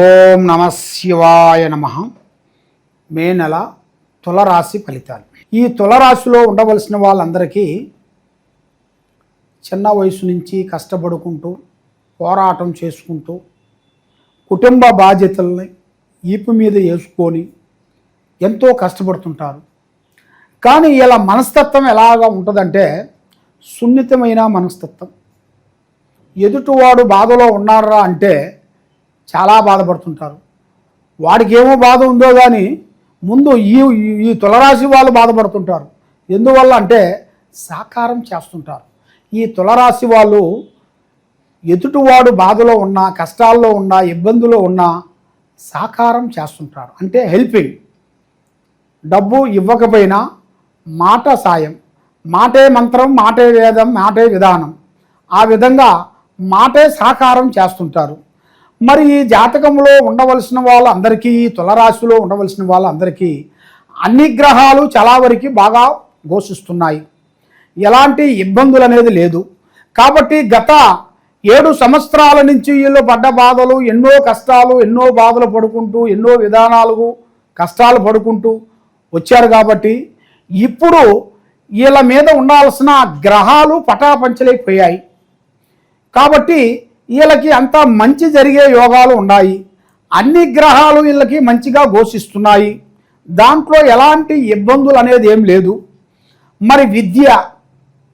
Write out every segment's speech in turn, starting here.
ఓం నమ శివాయ నమ. మే నెల తులరాశి ఫలితాలు. ఈ తులరాశిలో ఉండవలసిన వాళ్ళందరికీ చిన్న వయసు నుంచి కష్టపడుకుంటూ పోరాటం చేసుకుంటూ కుటుంబ బాధ్యతల్ని ఈపు మీద వేసుకొని ఎంతో కష్టపడుతుంటారు. కానీ ఇలా మనస్తత్వం ఎలాగా ఉంటుందంటే సున్నితమైన మనస్తత్వం. ఎదుటివాడు బాధలో ఉన్నారా అంటే చాలా బాధపడుతుంటారు. వాడికి ఏమో బాధ ఉందో కానీ ముందు ఈ ఈ తులరాశి వాళ్ళు బాధపడుతుంటారు. ఎందువల్ల అంటే సాకారం చేస్తుంటారు. ఈ తులరాశి వాళ్ళు ఎదుటివాడు బాధలో ఉన్నా కష్టాల్లో ఉన్నా ఇబ్బందులో ఉన్నా సాకారం చేస్తుంటారు. అంటే హెల్పింగ్. డబ్బు ఇవ్వకపోయినా మాట సాయం. మాటే మంత్రం మాటే వేదం మాటే విధానం. ఆ విధంగా మాటే సాకారం చేస్తుంటారు. మరి ఈ జాతకంలో ఉండవలసిన వాళ్ళందరికీ ఈ తులరాశిలో ఉండవలసిన వాళ్ళందరికీ అన్ని గ్రహాలు చాలా వరకు బాగా ఘోషిస్తున్నాయి. ఎలాంటి ఇబ్బందులు అనేది లేదు. కాబట్టి గత ఏడు సంవత్సరాల నుంచి వీళ్ళు పడ్డ బాధలు ఎన్నో కష్టాలు ఎన్నో బాధలు పడుకుంటూ ఎన్నో విధానాలు కష్టాలు పడుకుంటూ వచ్చారు కాబట్టి ఇప్పుడు వీళ్ళ మీద ఉండాల్సిన గ్రహాలు పటాపంచలైపోయాయి. కాబట్టి వీళ్ళకి అంత మంచి జరిగే యోగాలు ఉన్నాయి. అన్ని గ్రహాలు వీళ్ళకి మంచిగా ఘోషిస్తున్నాయి. దాంట్లో ఎలాంటి ఇబ్బందులు అనేది ఏం లేదు. మరి విద్య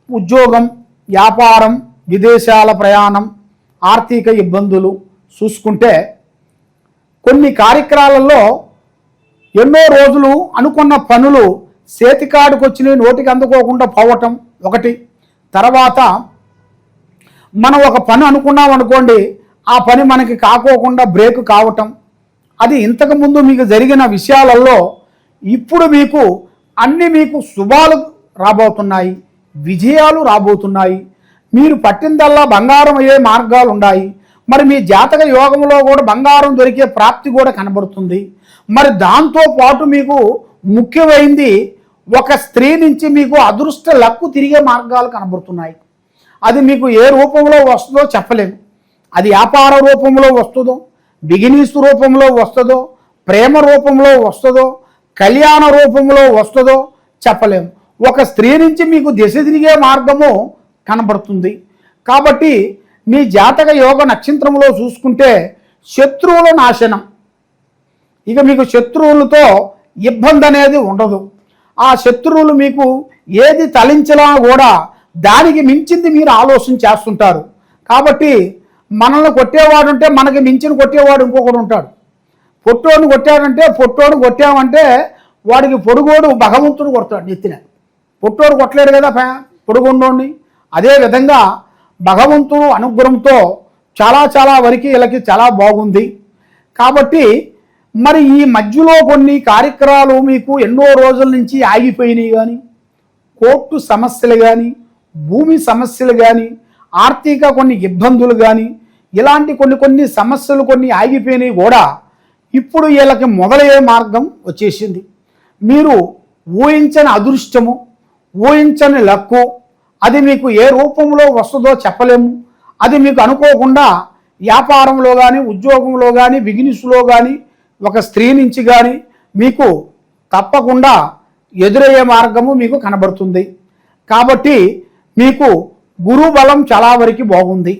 ఉద్యోగం వ్యాపారం విదేశాల ప్రయాణం ఆర్థిక ఇబ్బందులు చూసుకుంటే కొన్ని కార్యక్రమాలలో ఎన్నో రోజులు అనుకున్న పనులు చేతికాడుకొచ్చినవి నోటికి అందుకోకుండా పోవటం ఒకటి. తర్వాత మనం ఒక పని అనుకున్నాం అనుకోండి ఆ పని మనకి కాకోకుండా బ్రేక్ కావటం. అది ఇంతకుముందు మీకు జరిగిన విషయాలలో ఇప్పుడు మీకు అన్ని మీకు శుభాలు రాబోతున్నాయి విజయాలు రాబోతున్నాయి. మీరు పట్టిందల్లా బంగారం అయ్యే మార్గాలు ఉన్నాయి. మరి మీ జాతక యోగంలో కూడా బంగారం దొరికే ప్రాప్తి కూడా కనబడుతుంది. మరి దాంతో పాటు మీకు ముఖ్యమైంది ఒక స్త్రీ నుంచి మీకు అదృష్ట లక్కు తిరిగే మార్గాలు కనబడుతున్నాయి. అది మీకు ఏ రూపంలో వస్తుందో చెప్పలేము. అది వ్యాపార రూపంలో వస్తుందో బిగినీస్ రూపంలో వస్తుందో ప్రేమ రూపంలో వస్తుందో కళ్యాణ రూపంలో వస్తుందో చెప్పలేము. ఒక స్త్రీ నుంచి మీకు దిశ తిరిగే మార్గము కనబడుతుంది. కాబట్టి మీ జాతక యోగ నక్షత్రంలో చూసుకుంటే శత్రువుల నాశనం. ఇక మీకు శత్రువులతో ఇబ్బంది అనేది ఉండదు. ఆ శత్రువులు మీకు ఏది తలించినా కూడా దానికి మించింది మీరు ఆలోచన చేస్తుంటారు. కాబట్టి మనల్ని కొట్టేవాడు ఉంటే మనకి మించిన కొట్టేవాడు ఇంకొకడు ఉంటాడు. పొట్టోని కొట్టాడంటే పొట్టోడు కొట్టామంటే వాడికి పొడుగోడు భగవంతుడు కొడతాడు నెత్తిన. పొట్టోడు కొట్టలేడు కదా ఫ్యా పొడుగుండోని అదే విధంగా భగవంతుడు అనుగ్రహంతో చాలా చాలా వరకు వీళ్ళకి చాలా బాగుంది. కాబట్టి మరి ఈ మధ్యలో కొన్ని కార్యక్రమాలు మీకు ఎన్నో రోజుల నుంచి ఆగిపోయినాయి కానీ కోర్టు సమస్యలు కానీ భూమి సమస్యలు కానీ ఆర్థిక కొన్ని ఇబ్బందులు కానీ ఇలాంటి కొన్ని కొన్ని సమస్యలు కొన్ని ఆగిపోయినాయి కూడా ఇప్పుడు వీళ్ళకి మొదలయ్యే మార్గం వచ్చేసింది. మీరు ఊహించని అదృష్టము ఊహించని లక్కు అది మీకు ఏ రూపంలో వస్తుందో చెప్పలేము. అది మీకు అనుకోకుండా వ్యాపారంలో కానీ ఉద్యోగంలో కానీ బిజినెస్లో కానీ ఒక స్త్రీ నుంచి కానీ మీకు తప్పకుండా ఎదురయ్యే మార్గము మీకు కనబడుతుంది. కాబట్టి మీకు గురు బలం చాలా వరకు బాగుంది.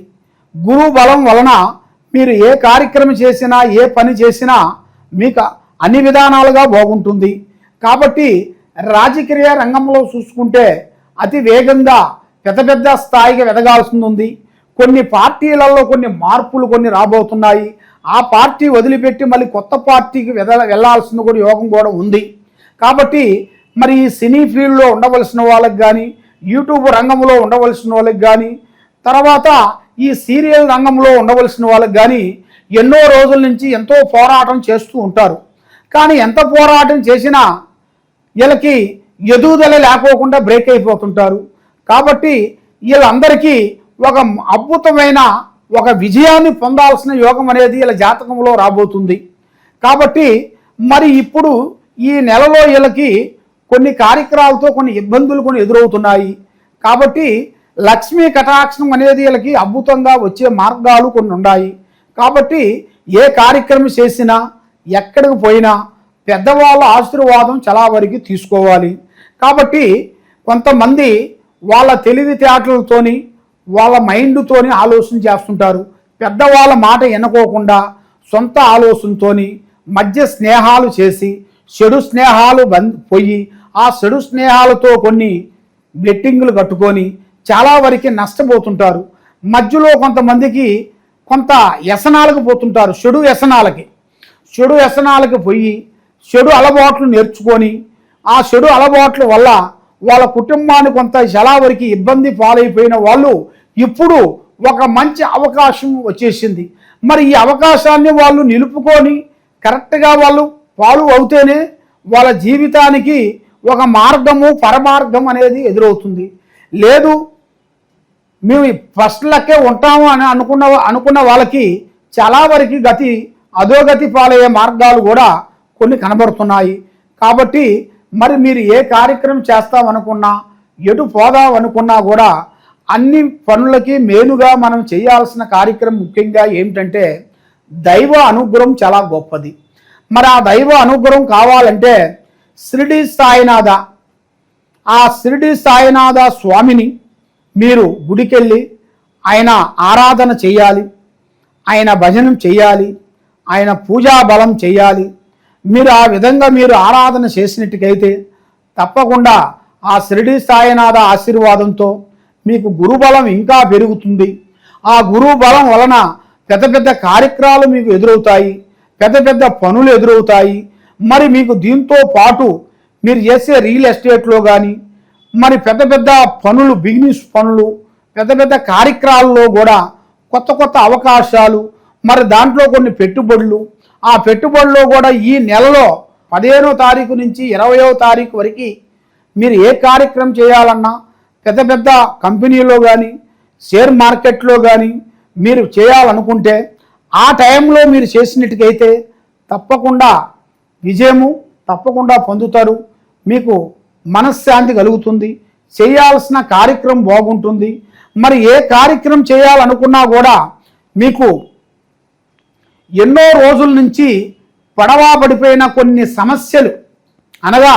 గురు బలం వలన మీరు ఏ కార్యక్రమం చేసినా ఏ పని చేసినా మీకు అన్ని విధానాలుగా బాగుంటుంది. కాబట్టి రాజకీయ రంగంలో చూసుకుంటే అతి వేగంగా పెద్ద పెద్ద స్థాయికి ఎదగాల్సి ఉంది. కొన్ని పార్టీలలో కొన్ని మార్పులు కొన్ని రాబోతున్నాయి. ఆ పార్టీ వదిలిపెట్టి మళ్ళీ కొత్త పార్టీకి వెద వెళ్ళాల్సిన కూడా యోగం కూడా ఉంది. కాబట్టి మరి ఈ సినీ ఫీల్డ్లో ఉండవలసిన వాళ్ళకి కానీ యూట్యూబ్ రంగంలో ఉండవలసిన వాళ్ళకి కానీ తర్వాత ఈ సీరియల్ రంగంలో ఉండవలసిన వాళ్ళకి కానీ ఎన్నో రోజుల నుంచి ఎంతో పోరాటం చేస్తూ ఉంటారు. కానీ ఎంత పోరాటం చేసినా వీళ్ళకి ఎదుగుదల లేకోకుండా బ్రేక్ అయిపోతుంటారు. కాబట్టి వీళ్ళందరికీ ఒక అద్భుతమైన ఒక విజయాన్ని పొందాల్సిన యోగం అనేది వీళ్ళ జాతకంలో రాబోతుంది. కాబట్టి మరి ఇప్పుడు ఈ నెలలో వీళ్ళకి కొన్ని కార్యక్రమాలతో కొన్ని ఇబ్బందులు కొన్ని ఎదురవుతున్నాయి. కాబట్టి లక్ష్మీ కటాక్షం అనేది వీళ్ళకి అద్భుతంగా వచ్చే మార్గాలు కొన్ని ఉన్నాయి. కాబట్టి ఏ కార్యక్రమం చేసినా ఎక్కడికి పోయినా పెద్దవాళ్ళ ఆశీర్వాదం చాలా వరకు తీసుకోవాలి. కాబట్టి కొంతమంది వాళ్ళ తెలివితేటలతోని వాళ్ళ మైండ్తోని ఆలోచన చేస్తుంటారు. పెద్దవాళ్ళ మాట వినుకోకుండా సొంత ఆలోచనతోని మధ్య స్నేహాలు చేసి చెడు స్నేహాలు బంద్ పోయి ఆ చెడు స్నేహాలతో కొన్ని బెట్టింగులు కట్టుకొని చాలా వరకు నష్టపోతుంటారు. మధ్యలో కొంతమందికి కొంత వ్యసనాలకు పోతుంటారు చెడు వ్యసనాలకి. చెడు వ్యసనాలకి పోయి చెడు అలవాట్లు నేర్చుకొని ఆ చెడు అలవాట్ల వల్ల వాళ్ళ కుటుంబాన్ని కొంత చాలా వరకు ఇబ్బంది పాలైపోయిన వాళ్ళు ఇప్పుడు ఒక మంచి అవకాశం వచ్చేసింది. మరి ఈ అవకాశాన్ని వాళ్ళు నిలుపుకొని కరెక్ట్గా వాళ్ళు పాలు అవుతేనే వాళ్ళ జీవితానికి ఒక మార్గము పరమార్గం అనేది ఎదురవుతుంది. లేదు మేము ఫస్ట్ లక్కే ఉంటాము అని అనుకున్న అనుకున్న వాళ్ళకి చాలా వరకు గతి అధోగతి పాలయ్యే మార్గాలు కూడా కొన్ని కనబడుతున్నాయి. కాబట్టి మరి మీరు ఏ కార్యక్రమం చేస్తామనుకున్నా ఎటు పోదాం అనుకున్నా కూడా అన్ని పనులకి మేలుగా మనం చేయాల్సిన కార్యక్రమం ముఖ్యంగా ఏమిటంటే దైవ అనుగ్రహం చాలా గొప్పది. మరి ఆ దైవ అనుగ్రహం కావాలంటే షిరిడి సాయినాథ. ఆ షిరిడి సాయినాథ స్వామిని మీరు గుడికెళ్ళి ఆయన ఆరాధన చేయాలి ఆయన భజనం చేయాలి ఆయన పూజా బలం చేయాలి మీరు ఆ విధంగా మీరు ఆరాధన చేసినట్టుకైతే తప్పకుండా ఆ షిరిడి సాయినాథ ఆశీర్వాదంతో మీకు గురుబలం ఇంకా పెరుగుతుంది. ఆ గురువు బలం వలన పెద్ద పెద్ద కార్యక్రమాలు మీకు ఎదురవుతాయి పెద్ద పెద్ద పనులు ఎదురవుతాయి మరి మీకు దీంతో పాటు మీరు చేసే రియల్ ఎస్టేట్లో కానీ మరి పెద్ద పెద్ద పనులు బిజినెస్ పనులు పెద్ద పెద్ద కార్యక్రమాల్లో కూడా కొత్త కొత్త అవకాశాలు మరి దాంట్లో కొన్ని పెట్టుబడులు ఆ పెట్టుబడిలో కూడా ఈ నెలలో పదిహేనో తారీఖు నుంచి ఇరవయో తారీఖు వరకు మీరు ఏ కార్యక్రమం చేయాలన్నా పెద్ద పెద్ద కంపెనీలో కానీ షేర్ మార్కెట్లో కానీ మీరు చేయాలనుకుంటే ఆ టైంలో మీరు చేసినట్టుకైతే తప్పకుండా విజయము తప్పకుండా పొందుతారు. మీకు మనశ్శాంతి కలుగుతుంది. చేయాల్సిన కార్యక్రమం బాగుంటుంది. మరి ఏ కార్యక్రమం చేయాలనుకున్నా కూడా మీకు ఎన్నో రోజుల నుంచి పడవా పడిపోయిన కొన్ని సమస్యలు. అనగా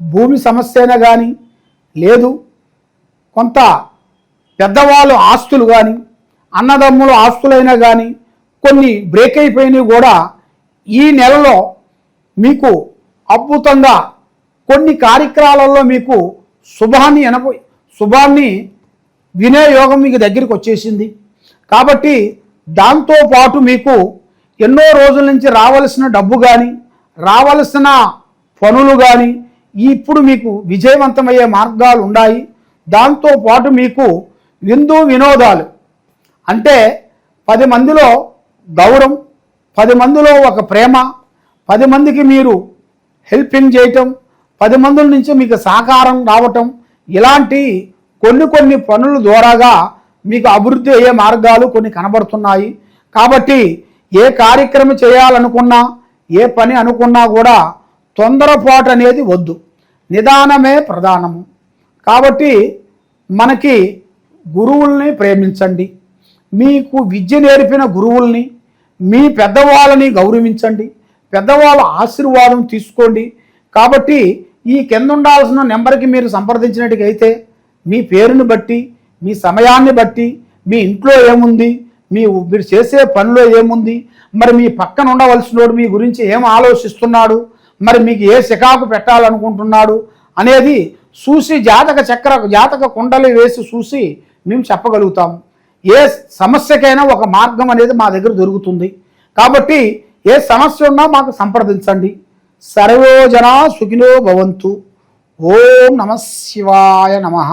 భూమి సమస్య అయినా కానీ లేదు కొంత పెద్దవాళ్ళు ఆస్తులు కానీ అన్నదమ్ముల ఆస్తులైనా కానీ కొన్ని బ్రేక్ అయిపోయినవి కూడా ఈ నెలలో మీకు అద్భుతంగా కొన్ని కార్యక్రమాలలో మీకు శుభాన్ని ఎనప శుభాన్ని వినియోగం మీకు దగ్గరికి వచ్చేసింది. కాబట్టి దాంతోపాటు మీకు ఎన్నో రోజుల నుంచి రావలసిన డబ్బు కానీ రావలసిన పనులు కానీ ఇప్పుడు మీకు విజయవంతమయ్యే మార్గాలు ఉన్నాయి. దాంతోపాటు మీకు విందు వినోదాలు. అంటే పది మందిలో గౌరవం పది మందిలో ఒక ప్రేమ పది మందికి మీరు హెల్పింగ్ చేయటం పది మందుల నుంచి మీకు సహకారం రావటం ఇలాంటి కొన్ని కొన్ని పనుల ద్వారాగా మీకు అభివృద్ధి అయ్యే మార్గాలు కొన్ని కనబడుతున్నాయి. కాబట్టి ఏ కార్యక్రమం చేయాలనుకున్నా ఏ పని అనుకున్నా కూడా తొందరపాటు అనేది వద్దు. నిదానమే ప్రధానము. కాబట్టి మనకి గురువుల్ని ప్రేమించండి. మీకు విద్య నేర్పిన గురువుల్ని మీ పెద్దవాళ్ళని గౌరవించండి. పెద్దవాళ్ళ ఆశీర్వాదం తీసుకోండి. కాబట్టి ఈ కింద ఉండాల్సిన నెంబర్కి మీరు సంప్రదించినట్టుకైతే మీ పేరుని బట్టి మీ సమయాన్ని బట్టి మీ ఇంట్లో ఏముంది మీ మీరు చేసే పనిలో ఏముంది మరి మీ పక్కన ఉండవలసినోడు మీ గురించి ఏం ఆలోచిస్తున్నాడు మరి మీకు ఏ శికాకు పెట్టాలనుకుంటున్నాడు అనేది చూసి జాతక చక్ర జాతక కుండలు వేసి చూసి మేము చెప్పగలుగుతాము ఏ సమస్యకైనా ఒక మార్గం అనేది మా దగ్గర దొరుకుతుంది. కాబట్టి ఏ సమస్య ఉన్నా మాకు సంప్రదించండి. సర్వోజన సుఖినో భవంతు. ఓం నమ శివాయ నమః.